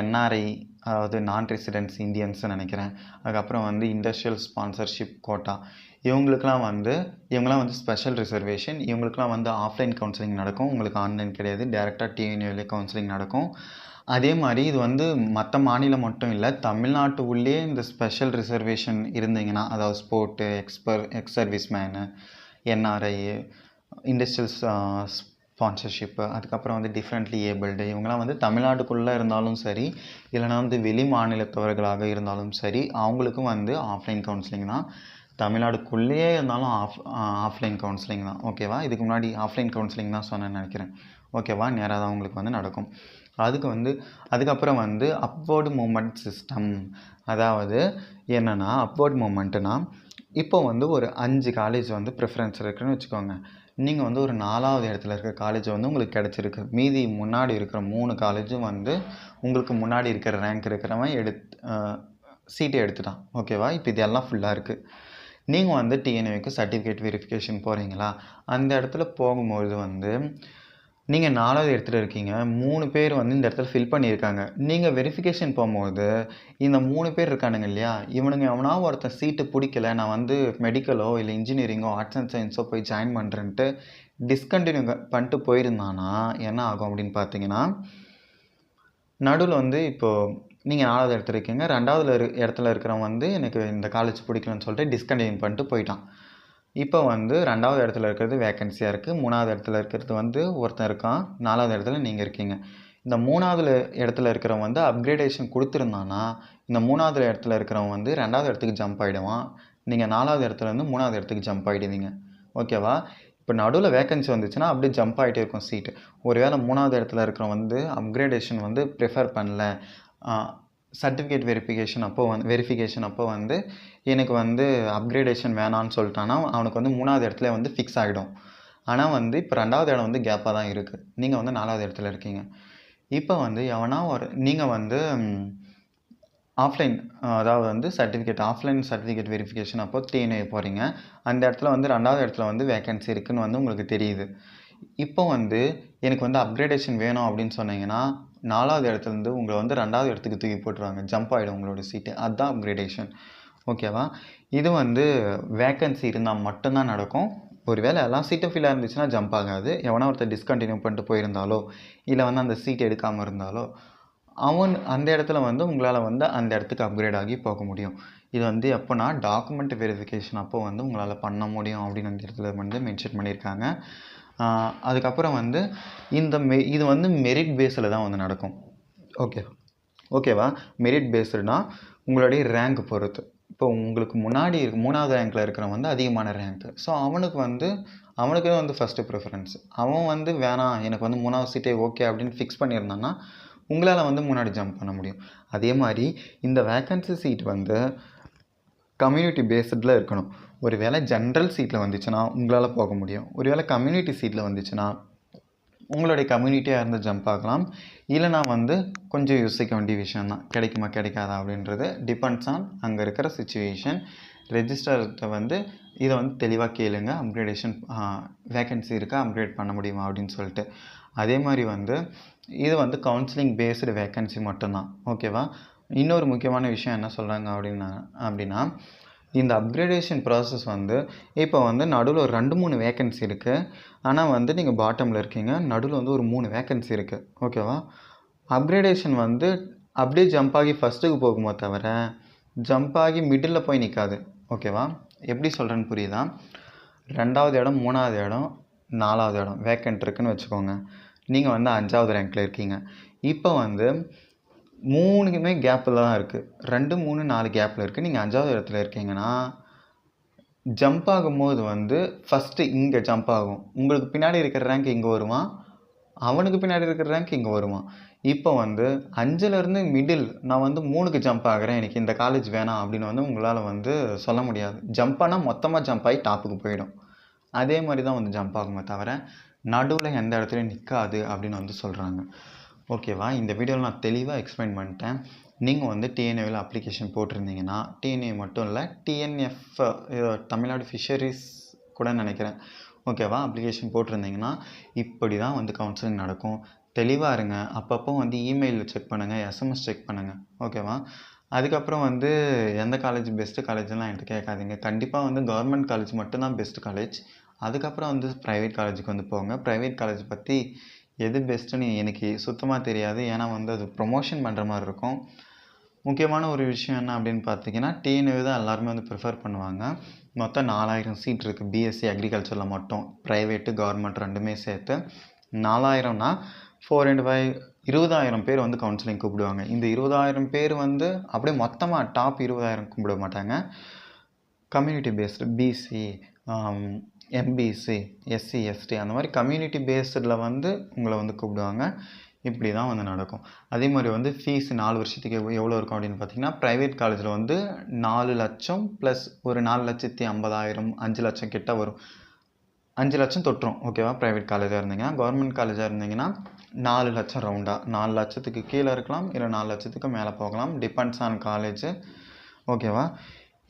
என்ஆர்ஐ அதாவது நான் ரெசிடென்ட்ஸ் இந்தியன்ஸ்னு நினைக்கிறேன். அதுக்கப்புறம் வந்து இண்டஸ்ட்ரியல் ஸ்பான்சர்ஷிப் கோட்டா இவங்களுக்கெலாம் வந்து இவங்களாம் வந்து ஸ்பெஷல் ரிசர்வேஷன் இவங்களுக்குலாம் வந்து ஆஃப்லைன் கவுன்சிலிங் நடக்கும். உங்களுக்கு ஆன்லைன் கிடையாது. டேரெக்டாக டிஎன்யூலே கவுன்சிலிங் நடக்கும். அதே மாதிரி இது வந்து மற்ற மாநிலம் மட்டும் இல்லை தமிழ்நாட்டு உள்ளே இந்த ஸ்பெஷல் ரிசர்வேஷன் இருந்தீங்கன்னா அதாவது sport எக்ஸ்பர் ex service man NRI industrial sponsorship அதுக்கப்புறம் வந்து டிஃப்ரெண்ட்லி ஏபிள்டு இவங்களாம் வந்து தமிழ்நாட்டுக்குள்ளே இருந்தாலும் சரி இல்லைனா வந்து வெளி மாநிலத்தவர்களாக இருந்தாலும் சரி அவங்களுக்கும் வந்து ஆஃப்லைன் கவுன்சிலிங் தான். தமிழ்நாடுக்குள்ளேயே இருந்தாலும் ஆஃப் ஆஃப்லைன் கவுன்சிலிங் தான். ஓகேவா இதுக்கு முன்னாடி ஆஃப்லைன் கவுன்சிலிங் தான் சொன்னேன்னு நினைக்கிறேன். ஓகேவா நேராக தான் உங்களுக்கு வந்து நடக்கும். அதுக்கு வந்து அதுக்கப்புறம் வந்து அப்வேர்டு மூமெண்ட் சிஸ்டம் அதாவது என்னென்னா அப்வேர்டு மூமெண்ட்டுனால் இப்போ வந்து ஒரு அஞ்சு காலேஜ் வந்து ப்ரிஃபரன்ஸ் இருக்குன்னு வச்சுக்கோங்க. நீங்கள் வந்து ஒரு நாலாவது இடத்துல இருக்க காலேஜ் வந்து உங்களுக்கு கிடச்சிருக்கு. மீதி முன்னாடி இருக்கிற மூணு காலேஜும் வந்து உங்களுக்கு முன்னாடி இருக்கிற ரேங்க் இருக்கிறவன் எடுத்து சீட்டை எடுத்துட்டான். ஓகேவா இப்போ இது எல்லாம் ஃபுல்லாக இருக்குது நீங்கள் வந்து டிஎன்ஏக்கு சர்டிஃபிகேட் வெரிஃபிகேஷன் போகிறீங்களா அந்த இடத்துல போகும்போது வந்து நீங்கள் நாலாவது இடத்துல இருக்கீங்க. மூணு பேர் வந்து இந்த இடத்துல ஃபில் பண்ணியிருக்காங்க. நீங்கள் வெரிஃபிகேஷன் போகும்போது இந்த மூணு பேர் இருக்கானுங்க இல்லையா? இவனுங்க எவனா ஒருத்தன் சீட்டு பிடிக்கல நான் வந்து மெடிக்கலோ இல்லை இன்ஜினியரிங்கோ ஆர்ட்ஸ் அண்ட் சயின்ஸோ போய் ஜாயின் பண்ணுறேன்ட்டு டிஸ்கண்டினியூ பண்ணிட்டு போயிருந்தானா என்ன ஆகும் அப்படின்னு பார்த்தீங்கன்னா நடுவில் வந்து இப்போது நீங்கள் நாலாவது இடத்துல இருக்கீங்க. ரெண்டாவது இரு இடத்துல இருக்கிறவன் வந்து எனக்கு இந்த காலேஜ் பிடிக்கலன்னு சொல்லிட்டு டிஸ்கண்டினியூ பண்ணிட்டு போயிட்டான். இப்போ வந்து ரெண்டாவது இடத்துல இருக்கிறது வேக்கன்சியாக இருக்குது மூணாவது இடத்துல இருக்கிறது வந்து ஒருத்தன் இருக்கான். நாலாவது இடத்துல நீங்கள் இருக்கீங்க. இந்த மூணாவது இடத்துல இருக்கிறவன் வந்து அப்கிரேடேஷன் கொடுத்துருந்தான்னா இந்த மூணாவது இடத்துல இருக்கிறவன் வந்து ரெண்டாவது இடத்துக்கு ஜம்ப் ஆகிடுவான் நீங்கள் நாலாவது இடத்துலேருந்து மூணாவது இடத்துக்கு ஜம்ப் ஆகிடுவீங்க ஓகேவா இப்போ நடுவில் வேக்கன்சி வந்துச்சுன்னா அப்படியே ஜம்ப் ஆகிட்டே இருக்கும் சீட்டு ஒருவேளை மூணாவது இடத்துல இருக்கிறவன் வந்து அப்கிரேடேஷன் வந்து ப்ரிஃபர் பண்ணல. சர்டிஃபிகேட் வெரிஃபிகேஷன் அப்போ வந்து வெரிஃபிகேஷன் அப்போ வந்து எனக்கு வந்து அப்கிரேடேஷன் வேணான்னு சொல்லிட்டான்னா அவனுக்கு வந்து மூணாவது இடத்துல வந்து ஃபிக்ஸ் ஆகிடும் ஆனால் வந்து இப்போ ரெண்டாவது இடம் வந்து கேப்பாக தான் இருக்குது நீங்கள் வந்து நாலாவது இடத்துல இருக்கீங்க. இப்போ வந்து எவனா ஒரு நீங்கள் வந்து ஆஃப்லைன் அதாவது வந்து சர்டிஃபிகேட் ஆஃப்லைன் சர்டிஃபிகேட் வெரிஃபிகேஷன் அப்போ டிஎன்ஏ போகிறீங்க அந்த இடத்துல வந்து ரெண்டாவது இடத்துல வந்து வேக்கன்சி இருக்குன்னு வந்து உங்களுக்கு தெரியுது. இப்போ வந்து எனக்கு வந்து அப்கிரேடேஷன் வேணும் அப்படின்னு சொன்னீங்கன்னா நாலாவது இடத்துலேருந்து உங்களை வந்து ரெண்டாவது இடத்துக்கு தூக்கி போட்டுருவாங்க. ஜம்ப் ஆகிடும் உங்களோட சீட்டு அதுதான் அப்கிரேடேஷன் ஓகேவா இது வந்து வேக்கன்சி இருந்தால் மட்டும்தான் நடக்கும். ஒரு வேளை எல்லாம் சீட்டும் ஃபில்லாக இருந்துச்சுன்னா ஜம்ப் ஆகாது. எவனா ஒருத்தர் டிஸ்கண்டினியூ பண்ணிட்டு போயிருந்தாலோ இல்லை வந்து அந்த சீட் எடுக்காமல் இருந்தாலோ அவன் அந்த இடத்துல வந்து உங்களால் வந்து அந்த இடத்துக்கு அப்கிரேட் ஆகி போக முடியும். இது வந்து எப்போனா டாக்குமெண்ட் வெரிஃபிகேஷன் அப்போ வந்து உங்களால் பண்ண முடியும் அப்படின்னு அந்த இடத்துல வந்து மென்ஷன் பண்ணியிருக்காங்க. அதுக்கப்புறம் வந்து இந்த மெ இது வந்து மெரிட் பேஸில் தான் வந்து நடக்கும். ஓகே ஓகேவா மெரிட் பேஸ்டுனா உங்களுடைய ரேங்க் பொறுத்து. இப்போ உங்களுக்கு முன்னாடி இருக்கு மூணாவது ரேங்க்கில் இருக்கிறவன் வந்து அதிகமான ரேங்க்கு ஸோ அவனுக்கு வந்து அவனுக்கு வந்து ஃபஸ்ட்டு ப்ரிஃபரன்ஸ் அவன் வந்து வேணாம் எனக்கு வந்து மூணாவது சீட்டே ஓகே அப்படின்னு ஃபிக்ஸ் பண்ணியிருந்தான்னா உங்களால் வந்து முன்னாடி ஜம்ப் பண்ண முடியும். அதே மாதிரி இந்த வேக்கன்சி சீட் வந்து கம்யூனிட்டி பேஸ்டில் இருக்கணும். ஒரு வேளை ஜென்ரல் சீட்டில் வந்துச்சுன்னா உங்களால் போக முடியும். ஒரு வேளை கம்யூனிட்டி சீட்டில் வந்துச்சுன்னா உங்களுடைய கம்யூனிட்டியாக இருந்து ஜம்ப் ஆகலாம். இல்லைனா வந்து கொஞ்சம் யோசிக்க வேண்டிய விஷயம் தான். கிடைக்குமா கிடைக்காதா அப்படின்றது டிபெண்ட்ஸ் ஆன் அங்கே இருக்கிற சுச்சுவேஷன் ரெஜிஸ்டர்கிட்ட வந்து இதை வந்து தெளிவாக கேளுங்க. அப்கிரேடேஷன் வேக்கன்சி இருக்கா அப்கிரேட் பண்ண முடியுமா அப்படின்னு சொல்லிட்டு. அதே மாதிரி வந்து இது வந்து கவுன்சிலிங் பேஸ்டு வேக்கன்சி மட்டும்தான். ஓகேவா இன்னொரு முக்கியமான விஷயம் என்ன சொல்கிறாங்க அப்படின்னா அப்படின்னா இந்த அப்கிரேடேஷன் ப்ராசஸ் வந்து இப்போ வந்து நடுவில் ஒரு ரெண்டு மூணு வேக்கன்சி இருக்குது ஆனால் வந்து நீங்கள் பாட்டமில் இருக்கீங்க நடுவில் வந்து ஒரு மூணு வேக்கன்சி இருக்குது ஓகேவா அப்கிரேடேஷன் வந்து அப்படியே ஜம்ப் ஆகி ஃபஸ்ட்டுக்கு போகுமோ தவிர ஜம்ப் ஆகி மிடில் போய் நிற்காது ஓகேவா எப்படி சொல்கிறேன்னு புரியுதா? ரெண்டாவது இடம் மூணாவது இடம் நாலாவது இடம் வேக்கண்ட் இருக்குன்னு வச்சுக்கோங்க. நீங்கள் வந்து அஞ்சாவது ரேங்க்கில் இருக்கீங்க. இப்போ வந்து மூணுக்குமே கேப்பில் தான் இருக்குது ரெண்டு மூணு நாலு கேப்பில் இருக்குது நீங்கள் அஞ்சாவது இடத்துல இருக்கீங்கன்னா ஜம்ப் ஆகும்போது வந்து ஃபஸ்ட்டு இங்கே ஜம்ப் ஆகும். உங்களுக்கு பின்னாடி இருக்கிற ரேங்க் இங்கே வருமா? அவனுக்கு பின்னாடி இருக்கிற ரேங்க் இங்கே வருவான் இப்போ வந்து அஞ்சுலேருந்து மிடில் நான் வந்து மூணுக்கு ஜம்ப் ஆகிறேன். எனக்கு இந்த காலேஜ் வேணாம் அப்படின்னு வந்து உங்களால் வந்து சொல்ல முடியாது. ஜம்ப் ஆனால் மொத்தமாக ஜம்ப் ஆகி டாப்புக்கு போயிடும். அதே மாதிரி தான் வந்து ஜம்ப் ஆகுமே தவிர நடுவில் எந்த இடத்துலையும் நிற்காது அப்படின்னு வந்து சொல்கிறாங்க ஓகேவா? இந்த வீடியோவில் நான் தெளிவாக எக்ஸ்பிளைன் பண்ணிட்டேன். நீங்கள் வந்து டிஎன்ஏவில் அப்ளிகேஷன் போட்டிருந்தீங்கன்னா டிஎன்ஏ மட்டும் இல்லை டிஎன்எஃப் தமிழ்நாடு ஃபிஷரிஸ் கூட நினைக்கிறேன். ஓகேவா? அப்ளிகேஷன் போட்டிருந்தீங்கன்னா இப்படி தான் வந்து கவுன்சிலிங் நடக்கும். தெளிவாக இருங்க. அப்பப்போ வந்து இமெயில் செக் பண்ணுங்கள் எஸ்எம்எஸ் செக் பண்ணுங்கள் ஓகேவா? அதுக்கப்புறம் வந்து எந்த காலேஜ் பெஸ்ட்டு காலேஜ்லாம் என்கிட்ட கேட்காதீங்க. கண்டிப்பாக வந்து கவர்மெண்ட் காலேஜ் மட்டும்தான் பெஸ்ட் காலேஜ் அதுக்கப்புறம் வந்து ப்ரைவேட் காலேஜுக்கு வந்து போங்க. ப்ரைவேட் காலேஜ் பற்றி எது பெஸ்ட்டுன்னு எனக்கு சுத்தமாக தெரியாது. ஏன்னா வந்து அது ப்ரொமோஷன் பண்ணுற மாதிரி இருக்கும். முக்கியமான ஒரு விஷயம் என்ன அப்படின்னு பார்த்தீங்கன்னா டிஎன்யூ தான் எல்லாருமே வந்து ப்ரிஃபர் பண்ணுவாங்க. மொத்தம் நாலாயிரம் சீட் இருக்குது பிஎஸ்சி அக்ரிகல்ச்சரில் மட்டும். ப்ரைவேட்டு கவர்மெண்ட் ரெண்டுமே சேர்த்து நாலாயிரம்னா ஃபோர் அண்ட் ஃபைவ் இருபதாயிரம் பேர் வந்து கவுன்சிலிங் கூப்பிடுவாங்க. இந்த இருபதாயிரம் பேர் வந்து அப்படியே மொத்தமாக டாப் இருபதாயிரம் கூப்பிட மாட்டாங்க. Community based BC MBC SC ST அந்த மாதிரி கம்யூனிட்டி பேஸ்டில் வந்து உங்களை வந்து கூப்பிடுவாங்க. இப்படி தான் வந்து நடக்கும். அதே மாதிரி வந்து ஃபீஸ் நாலு வருஷத்துக்கு எவ்வளோ எவ்வளோ இருக்கும் அப்படின்னு பார்த்தீங்கன்னா ப்ரைவேட் காலேஜில் வந்து நாலு லட்சம் ப்ளஸ் ஒரு நாலு லட்சத்தி ஐம்பதாயிரம் அஞ்சு லட்சம் கிட்ட வரும். அஞ்சு லட்சம் தொட்டுரும் ஓகேவா ப்ரைவேட் காலேஜாக இருந்தீங்கன்னா கவர்மெண்ட் காலேஜாக இருந்தீங்கன்னா நாலு லட்சம் ரவுண்டாக நாலு லட்சத்துக்கு கீழே இருக்கலாம் இல்லை நாலு லட்சத்துக்கு மேலே போகலாம். டிபெண்ட்ஸ் ஆன் காலேஜ் ஓகேவா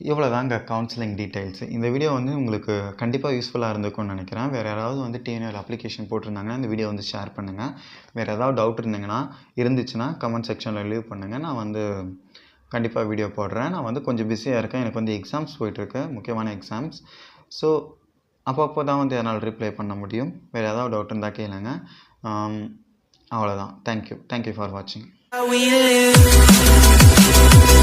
இவ்வளோ தாங்க கவுன்சிலிங் டீட்டெயில்ஸ் இந்த வீடியோ வந்து உங்களுக்கு கண்டிப்பாக யூஸ்ஃபுல்லாக இருந்திருக்கும்னு நினைக்கிறேன். வேறு யாராவது வந்து டிஎன்எல் அப்ளிகேஷன் போட்டிருந்தாங்கன்னா இந்த வீடியோ வந்து ஷேர் பண்ணுங்கள் வேறு ஏதாவது டவுட் இருந்தீங்கன்னா இருந்துச்சுன்னா கமெண்ட் செக்ஷனில் லீவ் பண்ணுங்கள் நான் வந்து கண்டிப்பாக வீடியோ போடுறேன். நான் வந்து கொஞ்சம் பிஸியாக இருக்கேன். எனக்கு வந்து எக்ஸாம்ஸ் போயிட்டுருக்கு முக்கியமான எக்ஸாம்ஸ் ஸோ அப்பப்போ தான் வந்து என்னால் ரிப்ளை பண்ண முடியும். வேறு ஏதாவது டவுட் இருந்தால் கேளுங்க. அவ்வளோதான் thank you thank you for வாட்சிங் we live.